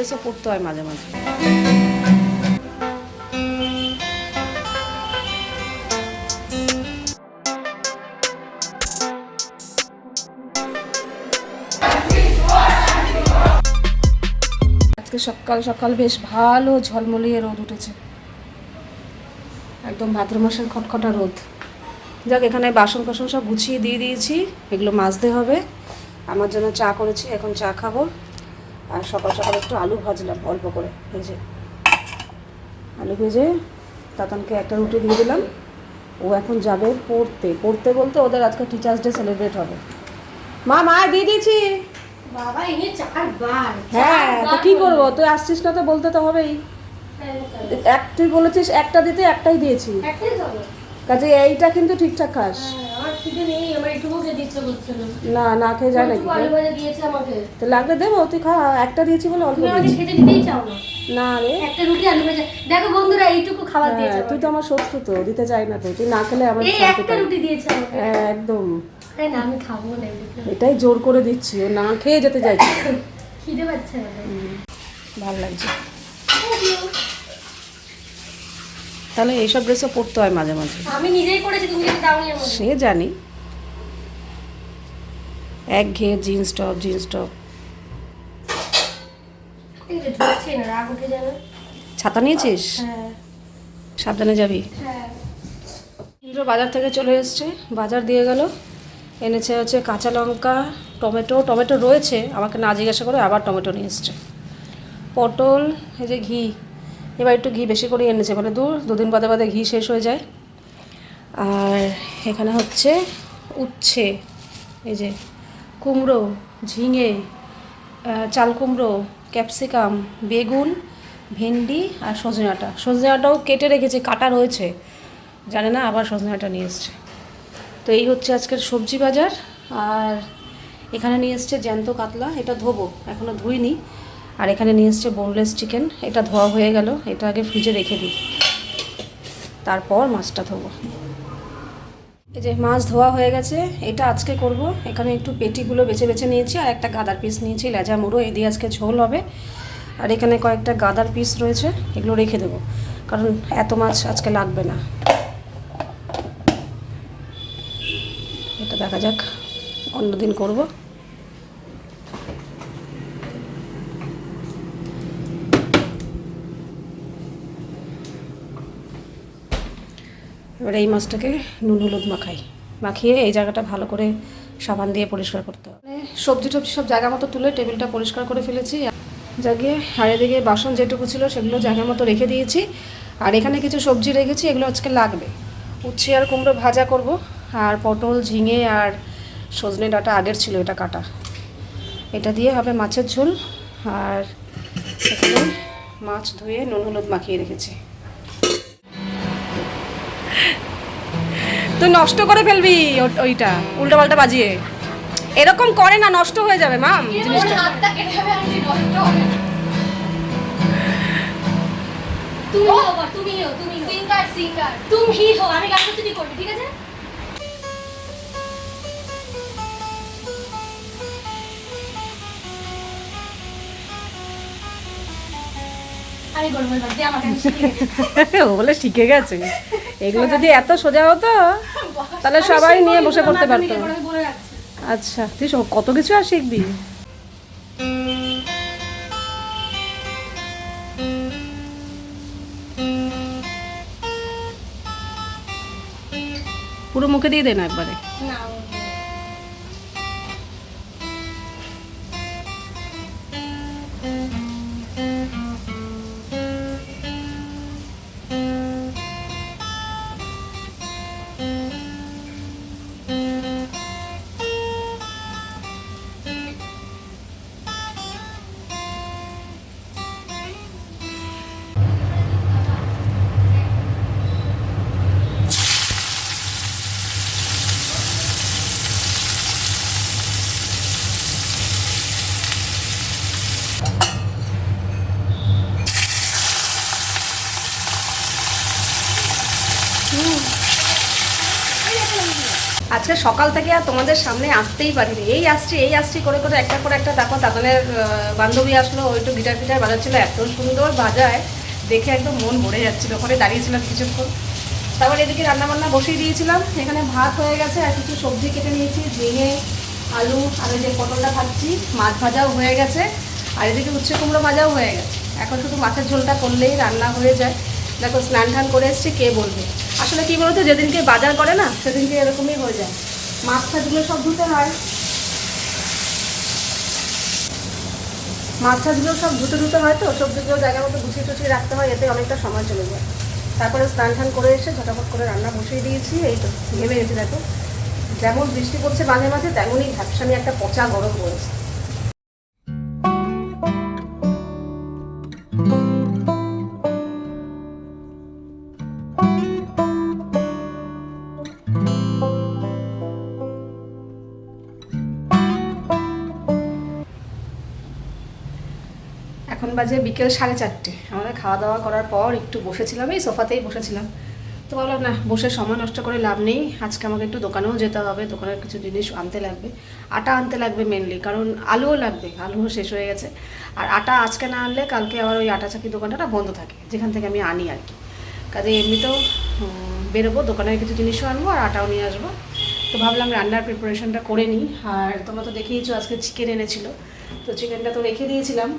ড্রেসও পরতে হয় মাঝে মাঝে। আজকে সকাল সকাল বেশ ভালো ঝলমলিয়ে রোদ উঠেছে। একদম ভাদ্র মাসের খটখটা রোদ। যাক, এখানে বাসন কাসন সব গুছিয়ে দিয়ে দিয়েছি, এগুলো মাজতে হবে। আমার জন্য চা করেছি, এখন চা খাব। আর সকাল সকাল একটু আলু ভাজলাম অল্প করে ভেজে। আলু ভেজে তাতানকে একটা রুটি দিয়ে দিলাম। ও এখন যাবে পড়তে। পড়তে বলতে ওদের আজকে টিচার্স ডে সেলিব্রেট হবে। মা মা দিয়ে দিয়েছি। বাবা ইনি চারবার। হ্যাঁ তো কি করব? তুই আসছিস না তো বলতে তো হবেই। এক তুই বলেছিস একটা দিতে একটাই দিয়েছি। কাজে এইটা কিন্তু ঠিকঠাক খাস। হ্যাঁ, খিদে নেই আমার একটু খেতে ইচ্ছে করছে না। না না খেয়ে যায় নাকি? আলু ভাজা দিয়েছে আমাকে। তো লাগলে দেবো তুই খা একটা দিয়েছি বলে অল্প দিয়েছি। খেতে দিতেই চাও না। না রে। একটা রুটি আলু ভাজা। দেখো বন্ধুরা এইটুকু খাবার দিয়েছে হ্যাঁ, তুই তো আমার শত্রু তো দিতে চাই না তো তুই না খেলে আমার এই একটা রুটি দিয়েছে আমাকে। হ্যাঁ, একদম। না আমি খাব না এটাই জোর করে দিচ্ছি ও না খেয়ে যেতে চাইছি। খিদে পাচ্ছে ভালো লাগছে। তাহলে এইসব ড্রেসও পরতে হয় মাঝে মাঝে। আমি নিজেই করেছি তুমি দাওনি আমাকে সে জানি। এক ঘেয়ে জিন্স টপ জিন্স টপ। ছাতা নিয়েছিস? হ্যাঁ। সাবধানে যাবি। হ্যাঁ। ইন্দ্র বাজার থেকে চলে এসছে বাজার দিয়ে গেল। এনেছে হচ্ছে কাঁচা লঙ্কা টমেটো। টমেটো রয়েছে আমাকে না জিজ্ঞাসা করে আবার টমেটো নিয়ে এসছে। পটল এই যে ঘি। এবার একটু ঘি বেশি করে এনেছে বলে দূর দুদিন বাদে বাদে ঘি শেষ হয়ে যায়। আর এখানে হচ্ছে উচ্ছে, এই যে কুমড়ো, ঝিঙে চাল কুমড়ো, ক্যাপসিকাম, বেগুন, ভেন্ডি আর সজনে ডাঁটা সজনে ডাঁটাও কেটে রেখেছে, কাটা রয়েছে। জানে না, আবার সজনে ডাঁটা নিয়ে এসছে। তো এই হচ্ছে আজকের সবজি বাজার। আর এখানে নিয়ে এসছে জ্যান্ত কাতলা, এটা ধোবো এখনও ধুইনি। আর এখানে নিয়ে এসছে বোনলেস চিকেন এটা ধোয়া হয়ে গেল, এটা আগে ফ্রিজে রেখে দিই। তারপর মাছটা ধোবো। এই যে মাছ ধোয়া হয়ে গেছে, এটা আজকে করব। এখানে একটু পেটিগুলো বেছে বেছে নিয়েছি, আর একটা গাদার পিস নিয়েছি লেজা মুড়ো এই দিয়ে আজকে ঝোল হবে। আর এখানে কয়েকটা গাদার পিস রয়েছে, এগুলো রেখে দেবো। কারণ এত মাছ আজকে লাগবে না। এটা দেখা যাক, অন্যদিন করব। এবার এই মাছটাকে নুন, হলুদ মাখাই। মাখিয়ে এই জায়গাটা ভালো করে সাবান দিয়ে পরিষ্কার করতে হবে। মানে সবজি টবজি সব জায়গা মতো তুলে টেবিলটা পরিষ্কার করে ফেলেছি। জাগিয়ে আর দিকে বাসন যেটুকু ছিল সেগুলো জায়গা মতো রেখে দিয়েছি। আর এখানে কিছু সবজি রেখেছি, এগুলো আজকে লাগবে। উচ্ছে আর কুমড়ো ভাজা করব, আর পটল, ঝিঙে আর সজনে ডাঁটা আগের ছিল এটা কাটা। এটা দিয়ে হবে মাছের ঝোল। আর এখানে মাছ ধুয়ে নুন, হলুদ মাখিয়ে রেখেছি। তুই নষ্ট করে ফেলবি ওইটা উল্টো পাল্টা বাজিয়ে। এরকম করে না নষ্ট হয়ে যাবে মাম। জিনিসটা তুমি হো তুমি হো তুমি সিঙ্গার সিঙ্গার তুমি হি হো আমি গান করছি ঠিক আছে? আমি শিখে গেছে। এগুলো যদি এত সোজা হতো তাহলে সবাই নিয়ে বসে পড়তে পারতো। আচ্ছা তুই কত কিছু আর শিখবি? পুরো মুখে দিয়ে দে না একবারে। সকাল থেকে আর তোমাদের সামনে আসতেই পারিনি। এই আসছি এই আসছি করে করে একটা করে একটা দেখো তাদের বান্ধবী আসলো ওই একটু গিটার ফিটার বাজাচ্ছিল এত সুন্দর বাজায়, দেখে একদম মন ভরে যাচ্ছিল, ওখানে দাঁড়িয়েছিলাম কিছুক্ষণ। তারপর এদিকে রান্নাবান্না বসিয়ে দিয়েছিলাম, এখানে ভাত হয়ে গেছে, আর কিছু সবজি কেটে নিয়েছি, ঝিঙে, আলু, আর যে পটলটা খাচ্ছি মাছ ভাজাও হয়ে গেছে, আর এদিকে উচ্ছে কুমড়ো ভাজাও হয়ে গেছে। এখন শুধু মাছের ঝোলটা করলেই রান্না হয়ে যায়। দেখো স্নান টান করে এসছি, কে বলবে? আসলে কি বলতো, যেদিনকে বাজার করে না, সেদিনকে এরকমই হয়ে যায়। মাছ দিলে সব ধুতে হয়। মাছটা দিলেও সব ধুতে ধুতে হয় তো সবজিগুলো জায়গা মতো গুছিয়ে টুছিয়ে রাখতে হয়, এতে অনেকটা সময় চলে যায়। তারপরে স্নান টান করে এসে ঝটাফট করে রান্না বসিয়ে দিয়েছি, এই তো, ঘেমে গেছি দেখো। যেমন বৃষ্টি পড়ছে মাঝে মাঝে, তেমনই ঝাপসামি একটা পচা গরম পড়েছে। বাজে বিকেল সাড়ে চারটে। আমাদের খাওয়া দাওয়া করার পর একটু বসেছিলাম, এই সোফাতেই বসেছিলাম। তো ভাবলাম, না, বসে সময় নষ্ট করে লাভ নেই। আজকে আমাকে একটু দোকানেও যেতে হবে, দোকানের কিছু জিনিস আনতে লাগবে। আটা আনতে লাগবে মেনলি কারণ আলুও লাগবে, আলুও শেষ হয়ে গেছে। আর আটা আজকে না আনলে কালকে আবার ওই আটা চাকি দোকানটা বন্ধ থাকে, যেখান থেকে আমি আনি আর কি। কাজে এমনিতেও বেরোবো, দোকানের কিছু জিনিসও আনব আর আটাও নিয়ে আসব। তো ভাবলাম রান্নার প্রিপারেশনটা করে নিই। আর তোমরা তো দেখিয়েছো আজকে চিকেন এনেছিল। তো চিকেনটা তো রেখে দিয়েছিলাম।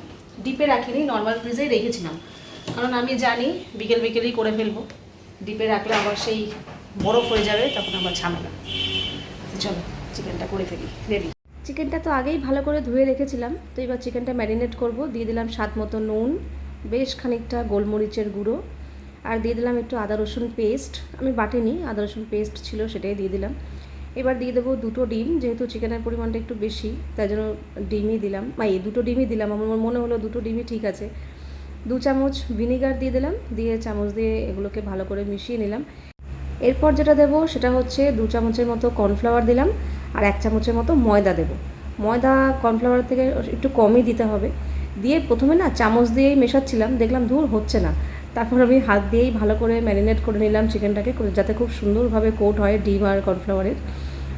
ডিপে রাখিনি নর্মাল ফ্রিজেই রেখেছিলাম। কারণ আমি জানি বিকেল বিকেলই করে ফেলব। ডিপে রাখলে আবার সেই বরফ হয়ে যাবে, তখন আবার ঝামেলা। চলো চিকেনটা করে ফেলি রেডি চিকেনটা তো আগেই ভালো করে ধুয়ে রেখেছিলাম, তো এবার চিকেনটা ম্যারিনেট করব। দিয়ে দিলাম স্বাদ মতো নুন, বেশ খানিকটা গোলমরিচের গুঁড়ো, আর দিয়ে দিলাম একটু আদা রসুন পেস্ট আমি বাটিনি, আদা রসুন পেস্ট ছিল সেটাই দিয়ে দিলাম। এবার দিয়ে দেবো দুটো ডিম, যেহেতু চিকেনের পরিমাণটা একটু বেশি, তাই জন্য ডিমই দিলাম। এই দুটো ডিমই দিলাম, আমার মনে হলো দুটো ডিমই ঠিক আছে। দু চামচ ভিনিগার দিয়ে দিলাম, দিয়ে চামচ দিয়ে এগুলোকে ভালো করে মিশিয়ে নিলাম। এরপর যেটা দেবো, সেটা হচ্ছে দু চামচের মতো কর্নফ্লাওয়ার দিলাম, আর এক চামচের মতো ময়দা দেবো। ময়দা কর্নফ্লাওয়ার থেকে একটু কমই দিতে হবে। দিয়ে প্রথমে না চামচ দিয়েই মেশাচ্ছিলাম, দেখলাম ধূর হচ্ছে না। তারপর আমি হাত দিয়েই ভালো করে ম্যারিনেট করে নিলাম চিকেনটাকে যাতে খুব সুন্দরভাবে কোট হয় ডিম আর কর্নফ্লাওয়ারের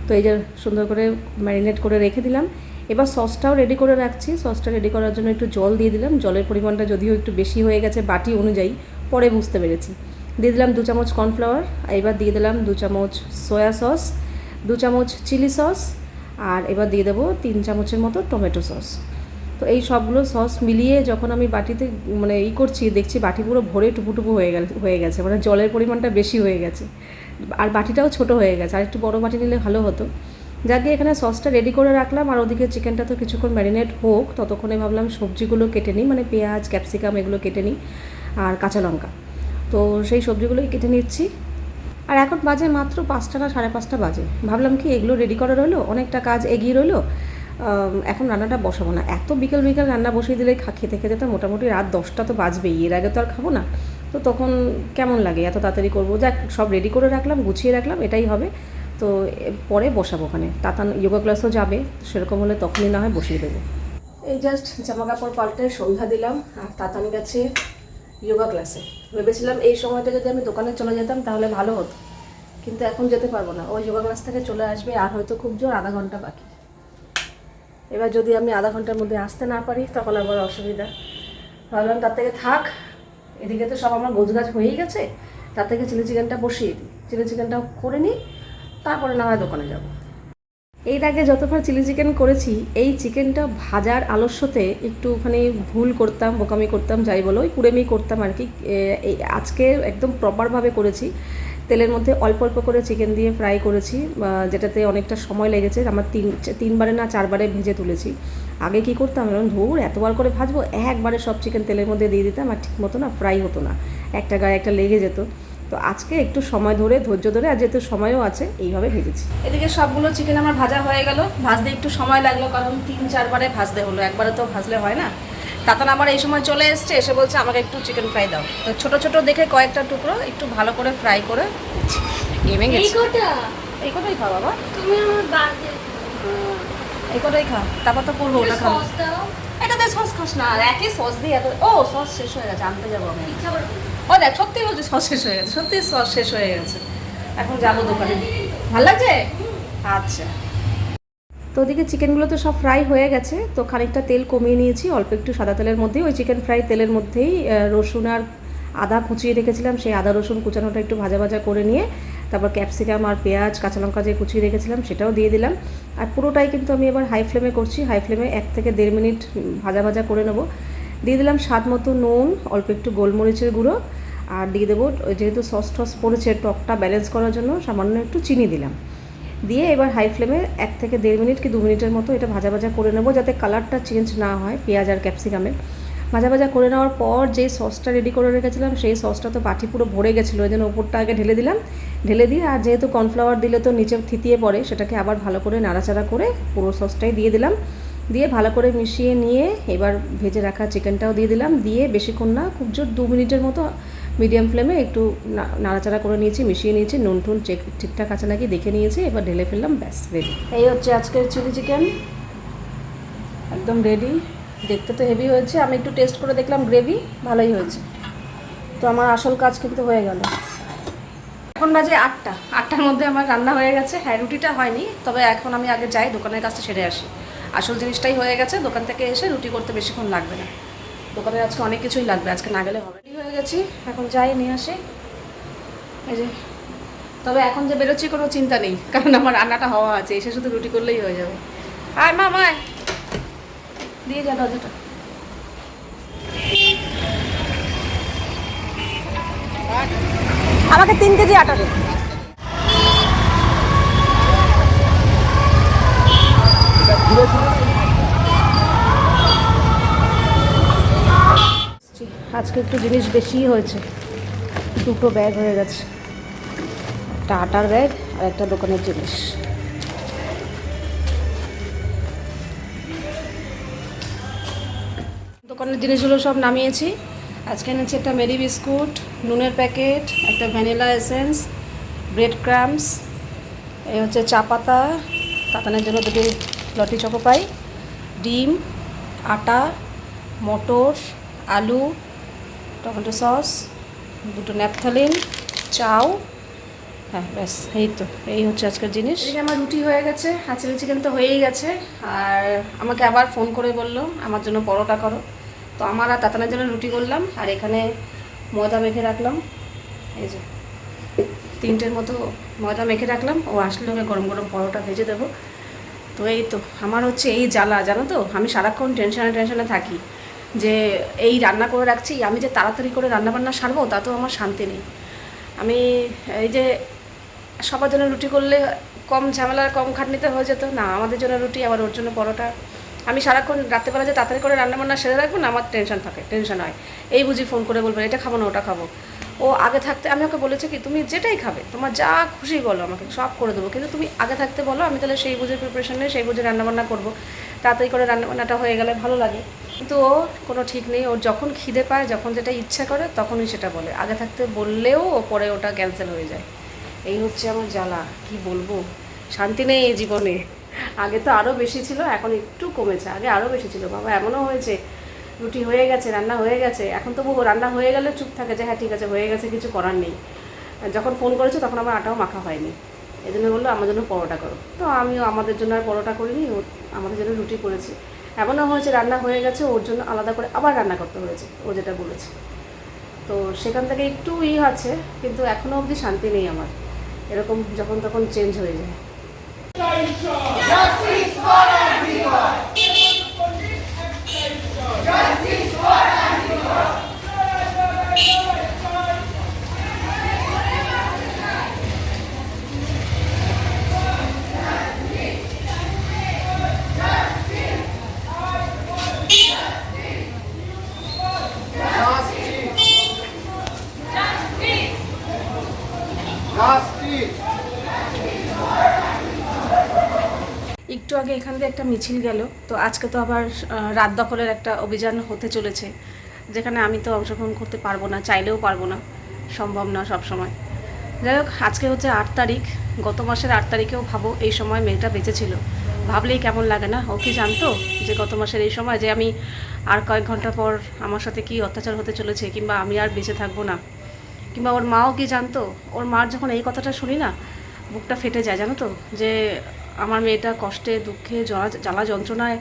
তো এই যে সুন্দর করে ম্যারিনেট করে রেখে দিলাম। এবার সসটাও রেডি করে রাখছি। সসটা রেডি করার জন্য একটু জল দিয়ে দিলাম। জলের পরিমাণটা যদিও একটু বেশি হয়ে গেছে বাটি অনুযায়ী, পরে বুঝতে পেরেছি। দিয়ে দিলাম দু চামচ কর্নফ্লাওয়ার এবার দিয়ে দিলাম দু চামচ সয়া সস দু চামচ চিলি সস আর এবার দিয়ে দেবো তিন চামচের মতো টমেটো সস তো এই সবগুলো সস মিলিয়ে যখন আমি বাটিতে মানে ই করছি, দেখছি বাটি পুরো ভরে টুপুটুপু হয়ে গেল, হয়ে গেছে মানে জলের পরিমাণটা বেশি হয়ে গেছে। আর বাটিটাও ছোট হয়ে গেছে, আর একটু বড় বাটি নিলে ভালো হতো। যাকে এখানে সসটা রেডি করে রাখলাম, আর ওদিকে চিকেনটা তো কিছুক্ষণ ম্যারিনেট হোক, ততক্ষণে ভাবলাম সবজিগুলো কেটে নিই মানে পেঁয়াজ ক্যাপসিকাম এগুলো কেটে নিই, আর কাঁচা লঙ্কা। তো সেই সবজিগুলোই কেটে নিচ্ছি। আর এখন বাজে মাত্র পাঁচটা না সাড়ে পাঁচটা বাজে। ভাবলাম কি, এগুলো রেডি করা রইল? অনেকটা কাজ এগিয়ে রইল? এখন রান্নাটা বসাবো না। এত বিকেল বিকেল রান্না বসিয়ে দিলে খেতে খেতে তো মোটামুটি রাত দশটা তো বাজবেই। এর আগে তো আর খাব না। তো তখন কেমন লাগে? এত তাড়াতাড়ি করব। যাক, সব রেডি করে রাখলাম, গুছিয়ে রাখলাম, এটাই হবে। তো পরে বসাবো ওখানে। তাতান যোগা ক্লাসও যাবে। সেরকম হলে তখনই না হয় বসিয়ে দেবো। এই জাস্ট জামা কাপড় পাল্টে সন্ধ্যা দিলাম, আর তাতান গেছে যোগা ক্লাসে ভেবেছিলাম এই সময়টা যদি আমি দোকানে চলে যেতাম, তাহলে ভালো হতো। কিন্তু এখন যেতে পারব না। ওই যোগা ক্লাস থেকে চলে আসবে, আর হয়তো খুব জোর আধা ঘণ্টা বাকি। এবার যদি আমি আধা ঘণ্টার মধ্যে আসতে না পারি, তখন আবার অসুবিধা। ভাবলাম তার থেকে থাক, এদিকে তো সব আমার গোছগাছ হয়েই গেছে, তার থেকে চিলি চিকেনটা বসিয়ে দিই। চিলি চিকেনটা করে নিই, তারপরে না হয় দোকানে যাব। এর আগে যতবার চিলি চিকেন করেছি, এই চিকেনটা ভাজার আলস্যতে একটুখানি ভুল করতাম, বোকামি করতাম, যাই বলো, ওই কুড়েমি করতাম আর কি। আজকে একদম প্রপারভাবে করেছি। তেলের মধ্যে অল্প অল্প করে চিকেন দিয়ে ফ্রাই করেছি যেটাতে অনেকটা সময় লেগেছে, আমার তিন, তিনবারে না চারবারে ভেজে তুলেছি। আগে কি করতাম এরকম ধুর এতবার করে ভাজবো, একবারে সব চিকেন তেলের মধ্যে দিয়ে দিতাম, আর ঠিক মতো না ফ্রাই হতো না। একটা গায়ে একটা লেগে যেত। তো আজকে একটু সময় ধরে, ধৈর্য ধরে, আর যেহেতু সময়ও আছে, এইভাবে ভেজেছি। এদিকে সবগুলো চিকেন আমার ভাজা হয়ে গেল। ভাজতে একটু সময় লাগল, কারণ তিন, চারবারে ভাজতে হলো। একবারে তো ভাজলে হয় না। তাতান আমার এই সময় চলে এসছে এসে বলছে আমাকে একটু চিকেন ফ্রাই দাও। তো ছোট ছোট দেখে কয়েকটা টুকরো একটু ভালো করে ফ্রাই করে। গেমে গেছে। এই কটাই খাও বাবা। তুমি আমার এই কটাই খাও তারপর তো করব ওটা খাও এটাতে সস খাস না একই সস দিয়ে এত ও সস শেষ হয়ে গেছে আনতে যাব আমি। ও দেখ সত্যি বলছি সস শেষ হয়ে গেছে সত্যি সস শেষ হয়ে গেছে। এখন যাব দোকানে। ভালো লাগছে? আচ্ছা। তো ওদিকে চিকেনগুলো তো সব ফ্রাই হয়ে গেছে, তো খানিকটা তেল কমিয়ে নিয়েছি, অল্প একটু সাদা তেলের মধ্যে ওই চিকেন ফ্রাই তেলের মধ্যেই রসুন আর আদা কুচিয়ে রেখেছিলাম, সেই আদা রসুন কুচানোটা একটু ভাজা ভাজা করে নিয়ে, তারপর ক্যাপসিকাম আর পেঁয়াজ, কাঁচা লঙ্কা যে কুচিয়ে রেখেছিলাম, সেটাও দিয়ে দিলাম। আর পুরোটাই কিন্তু আমি এবার হাই ফ্লেমে করছি হাই ফ্লেমে এক থেকে দেড় মিনিট ভাজা ভাজা করে নেব। দিয়ে দিলাম স্বাদ মতো নুন, অল্প একটু গোলমরিচের গুঁড়ো, আর দিয়ে দেবো যেহেতু সস টস পড়েছে, টকটা ব্যালেন্স করার জন্য, সামান্য একটু চিনি দিলাম। দিয়ে এবার হাই ফ্লেমে এক থেকে দেড় মিনিট কি দু মিনিটের মতো এটা ভাজা ভাজা করে নেব যাতে কালারটা চেঞ্জ না হয় পেঁয়াজ আর ক্যাপসিকামের ভাজা ভাজা করে নেওয়ার পর যে সসটা রেডি করে রেখেছিলাম, সেই সসটা তো বাটি পুরো ভরে গেছিল ওই জন্য ওপরটা আগে ঢেলে দিলাম। ঢেলে দিয়ে আর যেহেতু কর্নফ্লাওয়ার দিলে তো নিচে থিতিয়ে পড়ে, সেটাকে আবার ভালো করে নাড়াচাড়া করে পুরো সসটাই দিয়ে দিলাম। দিয়ে ভালো করে মিশিয়ে নিয়ে এবার ভেজে রাখা চিকেনটাও দিয়ে দিলাম। দিয়ে বেশিক্ষণ না, খুব জোর দু মিনিটের মতো মিডিয়াম ফ্লেমে একটু নাড়াচাড়া করে নিয়েছি মিশিয়ে নিয়েছি নুন টুন চেক ঠিকঠাক আছে নাকি দেখে নিয়েছি এবার ঢেলে ফেললাম ব্যাস রেডি এই হচ্ছে আজকের চিলি চিকেন। একদম রেডি দেখতে তো হেভি হয়েছে আমি একটু টেস্ট করে দেখলাম গ্রেভি ভালোই হয়েছে। তো আমার আসল কাজ কিন্তু হয়ে গেল। এখন বাজে আটটা। আটটার মধ্যে আমার রান্না হয়ে গেছে। হ্যাঁ রুটিটা হয়নি তবে এখন আমি আগে যাই দোকানের কাজটা সেরে আসি। আসল জিনিসটাই হয়ে গেছে দোকান থেকে এসে রুটি করতে বেশিক্ষণ লাগবে না। দোকানে আজকে অনেক কিছুই লাগবে, আজকে না গেলে হবে। হয়ে গেছি, এখন যাই, নিয়ে আসি। এই যে, তবে এখন যে বেরোচ্ছি কোনো চিন্তা নেই, কারণ আমার রান্নাটা হওয়া আছে, এসে শুধু রুটি করলেই হয়ে যাবে। আয় মা মায় দিয়ে যা দরজাটা। আমাকে তিন কেজি আটা দে। আজকে একটু জিনিস বেশিই হয়েছে। দুটো ব্যাগ হয়ে গেছে। একটা আটার ব্যাগ আর একটা দোকানের জিনিস। দোকানের জিনিসগুলো সব নামিয়েছি। আজকে এনেছি একটা মেরি বিস্কুট নুনের প্যাকেট একটা ভ্যানিলা এসেন্স ব্রেড ক্রামস এই হচ্ছে চা পাতা, কাতানের জন্য দুটি লটি চকো পাই ডিম, আটা, মটর, আলু টমেটো সস, দুটো ন্যাপথালিন চাউ হ্যাঁ ব্যাস, এই তো, এই হচ্ছে আজকের জিনিস। আমার রুটি হয়ে গেছে আর চিলি চিকেন তো হয়েই গেছে, আর আমাকে আবার ফোন করে বলল, আমার জন্য পরোটা করো। তো আমার আর তাতানের জন্য রুটি করলাম, আর এখানে ময়দা মেখে রাখলাম, এই যে, তিনটের মতো ময়দা মেখে রাখলাম। ও আসলে ওকে গরম গরম পরোটা ভেজে দেবো। তো এই তো, আমার হচ্ছে এই জ্বালা, জানো তো? আমি সারাক্ষণ টেনশনে টেনশনে থাকি। যে এই রান্না করে রাখছি, আমি যে তাড়াতাড়ি করে রান্না বান্না সারবো তাতেও আমার শান্তি নেই। আমি এই যে সবার জন্য রুটি করলে কম ঝামেলা, কম খাটনিতে হয়ে যেত, না, আমাদের জন্য রুটি, আবার ওর জন্য পরোটা। আমি সারাক্ষণ রাত্রেবেলা যে তাড়াতাড়ি করে রান্নাবান্না সেরে রাখব, না, আমার টেনশন থাকে টেনশন হয়। এই বুঝি ফোন করে বলবে, এটা খাব না, ওটা খাব। ও আগে থাকতে, আমি ওকে বলেছি কি, তুমি যেটাই খাবে, তোমার যা খুশি বলো আমাকে, সব করে দেবো। কিন্তু তুমি আগে থাকতে বলো, আমি তাহলে সেই বুঝে প্রিপারেশন নিয়ে সেই বুঝে রান্নাবান্না করব। তাড়াতাড়ি করে রান্নাবান্নাটা হয়ে গেলে ভালো লাগে। কিন্তু ও কোনো ঠিক নেই। ওর যখন খিদে পায়, যখন যেটা ইচ্ছা করে, তখনই সেটা বলে। আগে থাকতে বললেও পরে ওটা ক্যান্সেল হয়ে যায়। এই হচ্ছে আমার জ্বালা, কি বলব? শান্তি নেই এই জীবনে। আগে তো আরও বেশি ছিল, এখন একটু কমেছে। আগে আরও বেশি ছিল। বাবা, এমনও হয়েছে। রুটি হয়ে গেছে, রান্না হয়ে গেছে। এখন তবু রান্না হয়ে গেলে চুপ থাকে যে হ্যাঁ ঠিক আছে, হয়ে গেছে, কিছু করার নেই। যখন ফোন করেছ, তখন আমার আটাও মাখা হয়নি। এই জন্য বলল, আমার জন্য পরোটা করো। তো আমিও, আমাদের জন্য আর পরোটা করিনি। আমাদের জন্য রুটি করেছি। এমনও হয়েছে, রান্না হয়ে গেছে, ওর জন্য আলাদা করে আবার রান্না করতে হয়েছে, ও যেটা বলেছে। তো সেখান থেকে একটু ই আছে, কিন্তু এখনও অবধি শান্তি নেই আমার। এরকম যখন তখন চেঞ্জ হয়ে যায় একটু আগে এখান দিয়ে একটা মিছিল গেল, তো আজকে তো আবার রাত দখলের একটা অভিযান হতে চলেছে, যেখানে আমি তো অংশগ্রহণ করতে পারব না, চাইলেও পারব না, সম্ভব না সব সময় যাই হোক, আজকে হচ্ছে আট তারিখ, গত মাসের আট তারিখেও ভাবো এই সময় মেয়েটা বেঁচে ছিল ভাবলেই কেমন লাগে না, ও কি জানতো যে গত মাসের এই সময় যে আমি আর কয়েক ঘণ্টা পর আমার সাথে কি অত্যাচার হতে চলেছে, কিংবা আমি আর বেঁচে থাকব না। কিংবা ওর মাও কি জানতো? ওর মার যখন এই কথাটা শুনি না, বুকটা ফেটে যায়, জানো তো? যে আমার মেয়েটা কষ্টে, দুঃখে, জ্বালা জ্বালা যন্ত্রণায়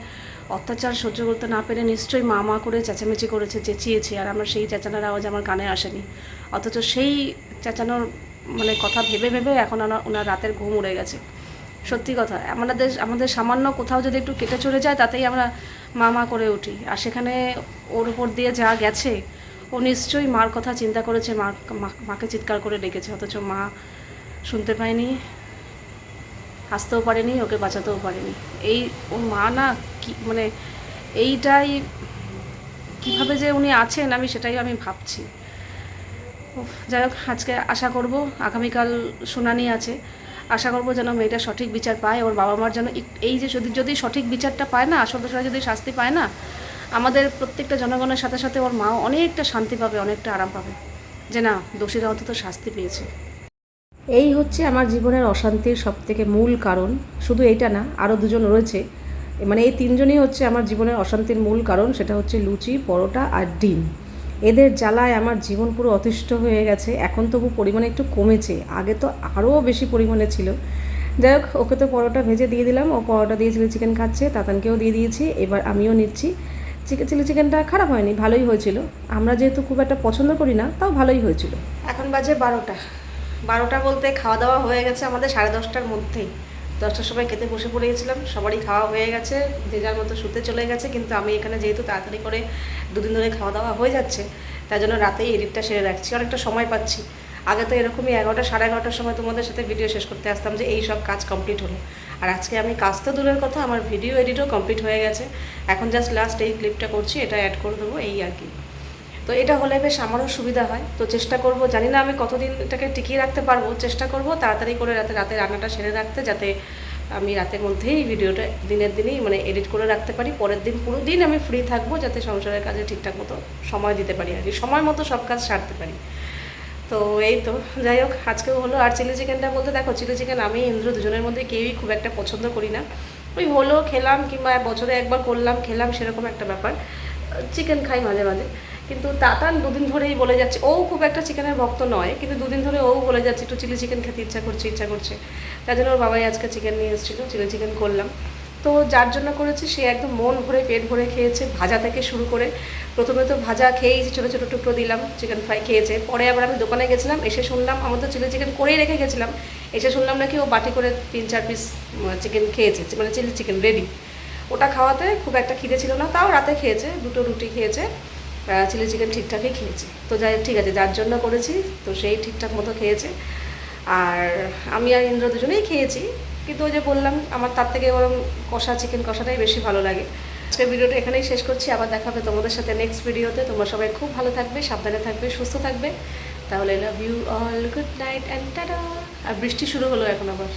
অত্যাচার সহ্য করতে না পেরে নিশ্চয়ই মা মা করে চেঁচামেচি করেছে, চেঁচিয়েছে, আর আমার সেই চেঁচানোর আওয়াজ আমার কানে আসেনি। অথচ সেই চেঁচানোর মানে কথা ভেবে ভেবে এখন ওনার রাতের ঘুম উড়ে গেছে। সত্যি কথা, আমাদের আমাদের সামান্য কোথাও যদি একটু কেটে চলে যায়, তাতেই আমরা মা মা করে উঠি। আর সেখানে ওর উপর দিয়ে যা গেছে, ও নিশ্চয়ই মার কথা চিন্তা করেছে মা- মাকে চিৎকার করে ডেকেছে, অথচ মা শুনতে পায়নি। হাসতেও পারেনি, ওকে বাঁচাতেও পারেনি। এই ও মা না কি মানে এইটাই কীভাবে যে উনি আছেন আমি সেটাই আমি ভাবছি। যাই হোক, আজকে আশা করব, আগামীকাল শুনানি আছে। আশা করব যেন মেয়েটা সঠিক বিচার পায়, ওর বাবা মার যেন এই যে যদি যদি সঠিক বিচারটা পায় না, আসল যদি শাস্তি পায় না, আমাদের প্রত্যেকটা জনগণের সাথে সাথে ওর মাও অনেকটা শান্তি পাবে, অনেকটা আরাম পাবে। যে না, দোষীরা অন্তত শাস্তি পেয়েছে। এই হচ্ছে আমার জীবনের অশান্তির সবথেকে মূল কারণ। শুধু এইটা না আরও দুজন রয়েছে। মানে এই তিনজনই হচ্ছে আমার জীবনের অশান্তির মূল কারণ, সেটা হচ্ছে লুচি, পরোটা আর ডিম। এদের জ্বালায় আমার জীবন পুরো অতিষ্ঠ হয়ে গেছে। এখন তবু পরিমাণে একটু কমেছে। আগে তো আরও বেশি পরিমাণে ছিল। যাই হোক, ওকে তো পরোটা ভেজে দিয়ে দিলাম। ও পরোটা দিয়ে চিলি চিকেন খাচ্ছে, তাতানকেও দিয়ে দিয়েছি, এবার আমিও নিচ্ছি। চিকেন চিলি চিকেনটা খারাপ হয়নি, ভালোই হয়েছিল। আমরা যেহেতু খুব একটা পছন্দ করি না, তাও ভালোই হয়েছিল। এখন বাজে বারোটা। বারোটা বলতে খাওয়া দাওয়া হয়ে গেছে আমাদের সাড়ে দশটার মধ্যেই। দশটার সময় খেতে বসে পড়ে গেছিলাম সবারই খাওয়া হয়ে গেছে, যে যার মতো শুতে চলে গেছে, কিন্তু আমি এখানে যেহেতু তাড়াতাড়ি করে দুদিন ধরে খাওয়া দাওয়া হয়ে যাচ্ছে তাই জন্য রাতেই এডিটটা সেরে রাখছি, অনেকটা সময় পাচ্ছি। আগে তো এরকমই এগারোটা, সাড়ে এগারোটার সময় তোমাদের সাথে ভিডিও শেষ করতে আসতাম যে এই সব কাজ কমপ্লিট হলো। আর আজকে আমি কাজ তো দূরের কথা, আমার ভিডিও এডিটও কমপ্লিট হয়ে গেছে। এখন জাস্ট লাস্ট এই ক্লিপটা করছি, এটা অ্যাড করে দেবো, এই আর কি। তো এটা হলে বেশ আমারও সুবিধা হয়। তো চেষ্টা করব, জানি না আমি কতদিন এটাকে টিকিয়ে রাখতে পারব, চেষ্টা করব তাড়াতাড়ি করে রাতে রাতে রান্নাটা সেরে রাখতে যাতে আমি রাতের মধ্যেই ভিডিওটা দিনের দিনেই মানে এডিট করে রাখতে পারি, পরের দিন পুরো দিন আমি ফ্রি থাকব যাতে সংসারের কাজে ঠিকঠাক মতো সময় দিতে পারি আর কি, সময় মতো সব কাজ সারতে পারি। তো এই তো, যাই হোক, আজকেও হলো। আর চিলি চিকেনটা বলতে দেখো, চিলি চিকেন আমি ইন্দ্র দুজনের মধ্যে কেউই খুব একটা পছন্দ করি না। ওই হলো, খেলাম কিংবা বছরে একবার করলাম, খেলাম সেরকম একটা ব্যাপার। চিকেন খাই মাঝে মাঝে। কিন্তু তাতান দুদিন ধরেই বলে যাচ্ছে, ও খুব একটা চিকেনের ভক্ত নয়, কিন্তু দুদিন ধরে ও বলে যাচ্ছে, একটু চিলি চিকেন খেতে ইচ্ছা করছে ইচ্ছা করছে। তার জন্য ওর বাবাই আজকে চিকেন নিয়ে এসেছিল, চিলি চিকেন করলাম। তো যার জন্য করেছি, সে একদম মন ভরে, পেট ভরে খেয়েছে, ভাজা থেকে শুরু করে প্রথমে তো ভাজা খেয়েই ছোটো ছোটো টুকরো দিলাম, চিকেন ফ্রাই খেয়েছে। পরে আবার আমি দোকানে গেছিলাম, এসে শুনলাম, আমার তো চিলি চিকেন করেই রেখে গেছিলাম, এসে শুনলাম নাকি ও বাটি করে তিন চার পিস চিকেন খেয়েছে মানে চিলি চিকেন রেডি ওটা খাওয়াতে খুব একটা খিদে ছিল না, তাও রাতে খেয়েছে, দুটো রুটি খেয়েছে। চিলি চিকেন ঠিকঠাকই খেয়েছে। তো যাই ঠিক আছে, যার জন্য করেছি, তো সেই ঠিকঠাক মতো খেয়েছে। আর আমি আর ইন্দ্র দুজনেই খেয়েছি, কিন্তু ওই যে বললাম, আমার তার থেকে বরং কষা চিকেন কষাটাই বেশি ভালো লাগে। আজকের ভিডিওটা এখানেই শেষ করছি, আবার দেখা হবে তোমাদের সাথে নেক্সট ভিডিওতে তোমরা সবাই খুব ভালো থাকবে, সাবধানে থাকবে, সুস্থ থাকবে। তাহলে love you all good night and tata আর বৃষ্টি শুরু হলো এখন আবার।